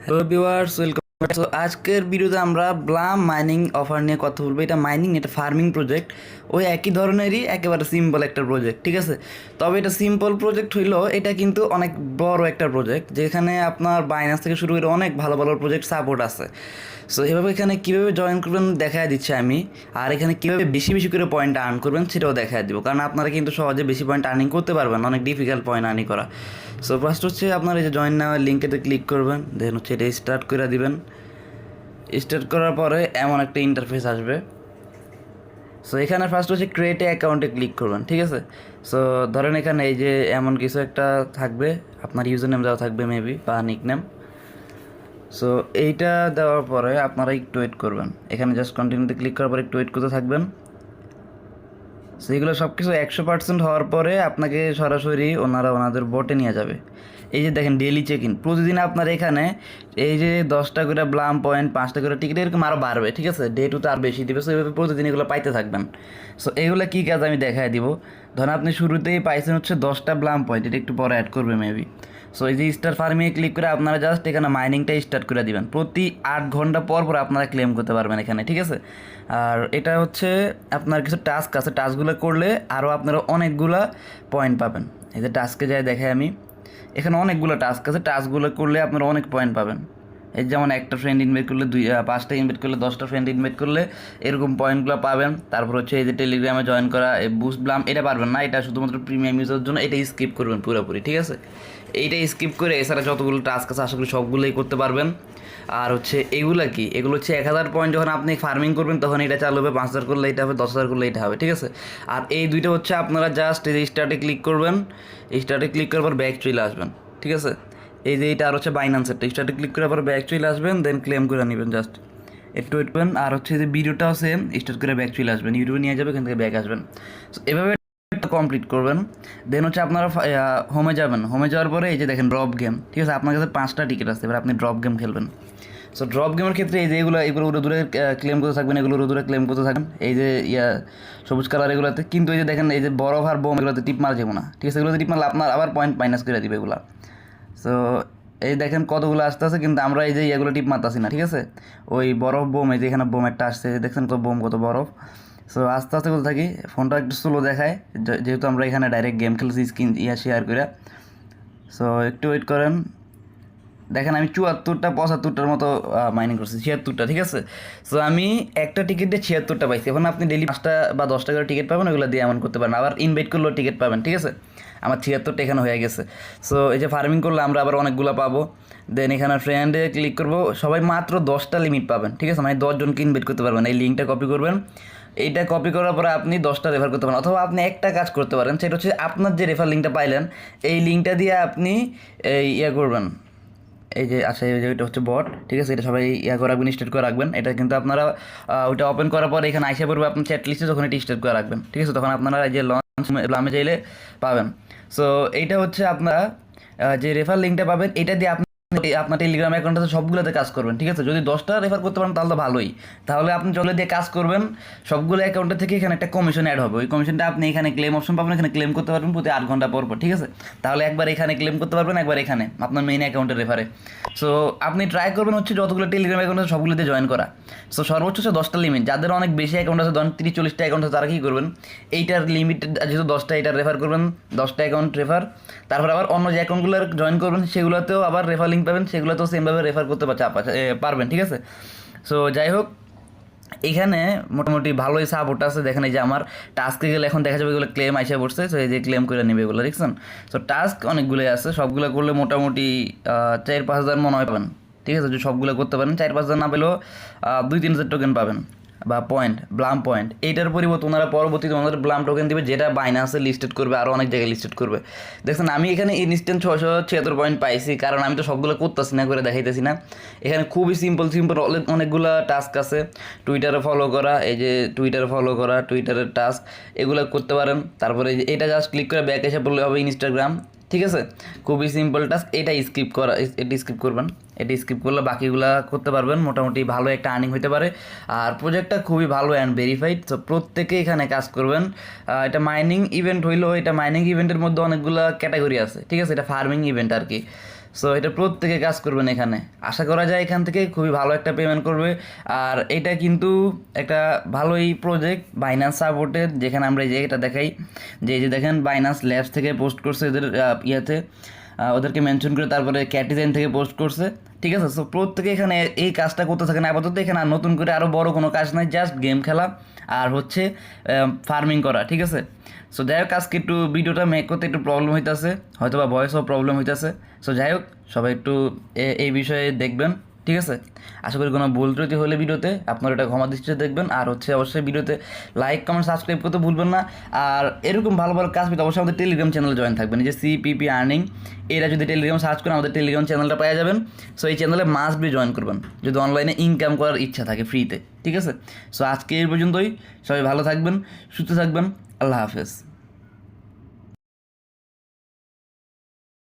Hello viewers welcome তো আজকের ভিডিওতে আমরা ব্লাম মাইনিং অফার নিয়ে কথা বলব। এটা মাইনিং, এটা ফার্মিং প্রজেক্ট ওই একই ধরনেরই একেবারে সিম্পল একটা প্রজেক্ট ঠিক আছে? তবে এটা সিম্পল প্রজেক্ট হইলেও এটা কিন্তু অনেক বড় একটা প্রজেক্ট যেখানে আপনার বাইনাস থেকে শুরু করে অনেক ভালো ভালো প্রজেক্ট সাপোর্ট আছে। সো এভাবে এখানে কীভাবে জয়েন করবেন দেখা দিচ্ছি আমি, আর এখানে কীভাবে বেশি বেশি করে পয়েন্ট আর্ন করবেন সেটাও দেখা দিব, কারণ আপনারা কিন্তু সহজে বেশি পয়েন্ট আর্নিং করতে পারবেন, অনেক ডিফিকাল্ট পয়েন্ট আর্নিং করা। সো ফার্স্ট হচ্ছে আপনারা এই যে জয়েন নেওয়ার লিঙ্কেতে ক্লিক করবেন দেন হচ্ছে এটা স্টার্ট করে দিবেন। স্টার্ট করার পরে এমন একটা ইন্টারফেস আসবে। সো এখানে ফার্স্ট হচ্ছে ক্রিয়েট অ্যাকাউন্টে ক্লিক করবেন, ঠিক আছে? সো ধরেন এখানে এই যে এমন কিছু একটা থাকবে, আপনার ইউজার নেম দেওয়া থাকবে মেবি বা নিক নেম সো এইটা দেওয়ার পরে আপনারা একটু ওয়েট করবেন। এখানে জাস্ট কন্টিনিউতে ক্লিক করার পরে একটু ওয়েট করতে থাকবেন। সো এগুলো সব কিছু একশো পার্সেন্ট হওয়ার পরে আপনাকে সরাসরি ওনারা ওনাদের বোটে নিয়ে যাবে। এই যে দেখেন ডেলি চেক ইন প্রতিদিন আপনার এখানে এই যে দশটা করে ব্লাম পয়েন্ট পাঁচটা করে টিকিট এরকম আরও বাড়বে, ঠিক আছে? ডে টু তো আর বেশি দিবে সো এইভাবে প্রতিদিন এগুলো পাইতে থাকবেন। সো এগুলো কী কাজ আমি দেখায় দিব? ধরেন আপনি শুরুতেই পাইছেন হচ্ছে দশটা ব্লাম পয়েন্ট এটা একটু পরে অ্যাড করবে মেবি সো এই যে স্টার ফার্মিংয়ে ক্লিক করে আপনারা জাস্ট এখানে মাইনিংটা স্টার্ট করে দিবেন। প্রতি আট ঘণ্টা পর পর আপনারা ক্লেম করতে পারবেন এখানে, ঠিক আছে? আর এটা হচ্ছে আপনার কিছু টাস্ক আছে টাস্কগুলো করলে আরও আপনারা অনেকগুলা পয়েন্ট পাবেন। এই যে টাস্কে যাই দেখে আমি। এখানে অনেকগুলো টাস্ক আছে। টাস্কগুলো করলে আপনারা অনেক পয়েন্ট পাবেন। এই যেমন একটা ফ্রেন্ড ইনভাইট করলে দুই পাঁচটা ইনভাইট করলে দশটা ফ্রেন্ড ইনভাইট করলে এরকম পয়েন্টগুলো পাবেন। তারপর হচ্ছে এই যে টেলিগ্রামে জয়েন করা বুস্ট ব্লাম এটা পারবেন না, এটা শুধুমাত্র প্রিমিয়াম ইউজারের জন্য, এটা স্কিপ করবেন পুরোপুরি, ঠিক আছে? এইটা স্কিপ করে এছাড়া যতগুলো টাস্ক আছে, আশা করি সবগুলোই করতে পারবেন। আর হচ্ছে এগুলা কি? এগুলো হচ্ছে এক হাজার পয়েন্ট যখন আপনি ফার্মিং করবেন, তখন এটা চালু হবে, পাঁচ হাজার করলে এটা হবে, দশ হাজার করলে এটা হবে, ঠিক আছে? আর এই দুইটা হচ্ছে আপনারা জাস্ট স্টার্টে ক্লিক করবেন স্টার্টে ক্লিক করার পর ব্যাক চলে আসবেন, ঠিক আছে? এই যে এটা আর হচ্ছে বাইন্যান্সেরটা স্টার্টে ক্লিক করার পর ব্যাক চলে আসবেন দেন ক্লেম করে নেবেন জাস্ট একটু ওয়েট করেন, আর হচ্ছে যে ভিডিওটাও সেম স্টার্ট করে ব্যাক চলে আসবেন ইউটিউবে নিয়ে যাবে এখান থেকে ব্যাক আসবেন। সো এভাবে কমপ্লিট করবেন। দেন হচ্ছে আপনারা হোমে যাবেন। হোমে যাওয়ার পরে এই যে দেখেন ড্রপ গেম ঠিক আছে? আপনার কাছে পাঁচটা টিকিট আছে, এবার আপনি ড্রপ গেম খেলবেন। সো ড্রপ গেমের ক্ষেত্রে এই যে এগুলো এগুলো উড়ে দূরে ক্লেম করতে থাকবেন, এগুলো উড়ে দূরে ক্লেম করতে থাকবেন। এই যে ইয়া, সবুজ কালার এগুলোতে, কিন্তু এই যে দেখেন এই যে বরফ আর বোম, এগুলোতে টিপ মারা যাব না। ঠিক আছে? এগুলোতে টিপ মারলে আপনার আবার পয়েন্ট মাইনাস করে দিবে এগুলো। সো এই দেখেন কতগুলো আসতে আছে কিন্তু আমরা এই যে ইয়েগুলো টিপ মারতাছি না, ঠিক আছে? ওই বরফ বোম, এই যে এখানে বোম একটা আসছে, দেখছেন তো বোম, কত বরফ? সো আস্তে আস্তে করতে থাকি, ফোনটা একটু স্লো দেখায় যেহেতু আমরা এখানে ডাইরেক্ট গেম খেলছি স্ক্রিন ইয়া শেয়ার করে সো একটু ওয়েট করেন। দেখেন আমি চুয়াত্তরটা, পঁচাত্তরটার মতো মাইনিং করছি, ছিয়াত্তরটা, ঠিক আছে? সো আমি একটা টিকিটে ছিয়াত্তরটা পাইছি। এখন আপনি ডেলি পাঁচটা বা দশটা করে টিকিট পাবেন, ওগুলো দিয়ে এমন করতে পারেন। আবার ইনভাইট করলেও টিকিট পাবেন, ঠিক আছে? আমার ছিয়াত্তরটা এখানে হয়ে গেছে। সো এই যে ফার্মিং করলে আমরা আবার অনেকগুলো পাবো। দেন এখানে ফ্রেন্ডে ক্লিক করব। সবাই মাত্র দশটা লিমিট পাবেন, ঠিক আছে? মানে দশজনকে ইনভাইট করতে পারবেন। এই লিঙ্কটা কপি করবেন। এইটা কপি করার পরে আপনি দশটা রেফার করতে পারেন। অথবা আপনি একটা কাজ করতে পারেন, সেটা হচ্ছে আপনার যে রেফার লিঙ্কটা পাইলেন, এই লিঙ্কটা দিয়ে আপনি এই ইয়ে করবেন। এই যে আচ্ছা এই যে এটা হচ্ছে বট ঠিক আছে? এটা সবাই ইয়া করে রাখবেন স্টার্ট করে রাখবেন। এটা কিন্তু আপনারা ওইটা ওপেন করার পর এখানে আইসা পড়বে আপনি চ্যাট লিস্টে যখন এটা স্টার্ট করে রাখবেন, ঠিক আছে? তখন আপনারা এই যে লঞ্চ লামে চাইলে পাবেন। সো এইটা হচ্ছে আপনারা যে রেফার লিঙ্কটা পাবেন এটা দিয়ে আপনি আপনার টেলিগ্রাম অ্যাকাউন্টে সবগুলোতে কাজ করবেন, ঠিক আছে? যদি দশটা রেফার করতে পারেন, তাহলে ভালোই। তাহলে আপনি চলে দিয়ে কাজ করবেন, সবগুলো অ্যাকাউন্টে থেকে এখানে একটা কমিশন অ্যাড হবে। ওই কমিশনটা আপনি এখানে ক্লেম অপশন পাবেন, এখানে ক্লেম করতে পারবেন প্রতি আট ঘণ্টা পর পর, ঠিক আছে? তাহলে একবার এখানে ক্লেম করতে পারবেন, একবার এখানে, আপনার মেইন অ্যাকাউন্টের রেফারে সো আপনি ট্রাই করবেন হচ্ছে যতগুলো টেলিগ্রাম অ্যাকাউন্ট আছে, সবগুলোতে জয়েন করা। সো সর্বোচ্চ হচ্ছে দশটা লিমিট যাদের অনেক বেশি অ্যাকাউন্ট আছে, ধরেন তিরিশ, চল্লিশটা অ্যাকাউন্ট আছে, তারা কী করবেন? এইটার লিমিট যেহেতু দশটা এইটার রেফার করবেন, দশটা অ্যাকাউন্ট রেফার তারপর আবার অন্য যে অ্যাকাউন্টগুলো জয়েন করবেন, সেগুলোতেও আবার রেফার লিঙ্ক পাবেন, সেগুলো তো সেমভাবে রেফার করতে পারবেন, ঠিক আছে? সো যাই হোক, এখানে মোটামুটি ভালোই সাপোর্ট আছে। দেখেন এই যে আমার টাস্কে গেলে এখন দেখা যাবে এগুলো ক্লেম আইসে পড়ছে সো এই যে ক্লেম করে নেবে এগুলো, দেখছেন? সো টাস্ক অনেকগুলোই আছে, সবগুলো করলে মোটামুটি চার পাঁচ হাজার মনে হয় পাবেন, ঠিক আছে? যদি সবগুলো করতে পারেন চার পাঁচ হাজার না পেলেও দুই তিন হাজার টোকেন পাবেন। বা পয়েন্ট ব্লাম পয়েন্ট এইটার পরিবর্তে ওনারা পরবর্তীতে ওনাদের ব্লাম টোকেন দিবে, যেটা বাইনান্সে লিস্টেড করবে আরও অনেক জায়গায় লিস্টেড করবে। দেখছেন, আমি এখানে ইনস্ট্যান্ট ছশো ছিয়াত্তর পয়েন্ট পাইছি, কারণ আমি তো সবগুলো করতেছি না, করে দেখাইতেছি না। এখানে খুবই সিম্পল সিম্পল অনেকগুলো টাস্ক আছে। টুইটারে ফলো করা, এই যে টুইটারে ফলো করা টুইটারের টাস্ক এগুলো করতে পারেন। তারপরে এটা জাস্ট ক্লিক করে ব্যাক এসে পড়লে হবে ইনস্টাগ্রাম ঠিক আছে? খুবই সিম্পল টাস্ক এটা স্কিপ করা, এটা স্কিপ করবেন। এটা স্কিপ করলে বাকিগুলা করতে পারবেন, মোটামুটি ভালো একটা আর্নিং হতে পারে। আর প্রজেক্টটা খুবই ভালো অ্যান্ড ভেরিফাইড তো প্রত্যেকে এখানে কাজ করবেন। এটা মাইনিং ইভেন্ট হইলেও এটা মাইনিং ইভেন্টের মধ্যে অনেকগুলো ক্যাটাগরি আছে, ঠিক আছে? এটা ফার্মিং ইভেন্ট আর কি। সো এটা প্রত্যেকে কাজ করবেন এখানে। আশা করা যায় এখান থেকে খুবই ভালো একটা পেমেন্ট করবে। আর এটা কিন্তু একটা ভালোই প্রজেক্ট বাইন্যান্স সাপোর্টের যেখানে আমরা এই যে এটা দেখাই। যে এই যে দেখেন বাইন্যান্স ল্যাবস থেকে পোস্ট করছে এদের ইয়াতে। ওদেরকে মেনশন করে তারপরে ক্যাটিজাইন থেকে পোস্ট করছে। ঠিক আছে? সো প্রত্যেকে এখানে এই কাজটা করতে থাকেন। আপাতত এখানে আর নতুন করে আরও বড় কোনো কাজ নাই জাস্ট গেম খেলা আর হচ্ছে ফার্মিং করা, ঠিক আছে? সো যাই হোক, আজকে একটু ভিডিওটা মেক করতে একটু প্রবলেম হইতেছে। হয়তো বা ভয়েসও প্রবলেম হইতেছে। সো যাই হোক, সবাই একটু এই বিষয়ে দেখবেন। ঠিক আছে? আশা করি কোনো ভুল ত্রুটি হলে ভিডিওতে আপনারা এটা ক্ষমা দৃষ্টিতে দেখবেন। আর হচ্ছে অবশ্যই ভিডিওতে লাইক কমেন্ট সাবস্ক্রাইব করতে ভুলবেন না। আর এরকম ভালো ভালো কাজ পেতে অবশ্যই আমাদের টেলিগ্রাম চ্যানেলে জয়েন থাকবেন। যে সিপিপি আর্নিং এরা যদি টেলিগ্রাম সার্চ করেন আমাদের টেলিগ্রাম চ্যানেলটা পেয়ে যাবেন। সো এই চ্যানেলে মাস্ট বি জয়েন করবেন। যদি অনলাইনে ইনকাম করার ইচ্ছা থাকে ফ্রিতে ঠিক আছে? সো আজকে এই পর্যন্তই। সবাই ভালো থাকবেন, সুস্থ থাকবেন। আল্লাহ হাফেজ।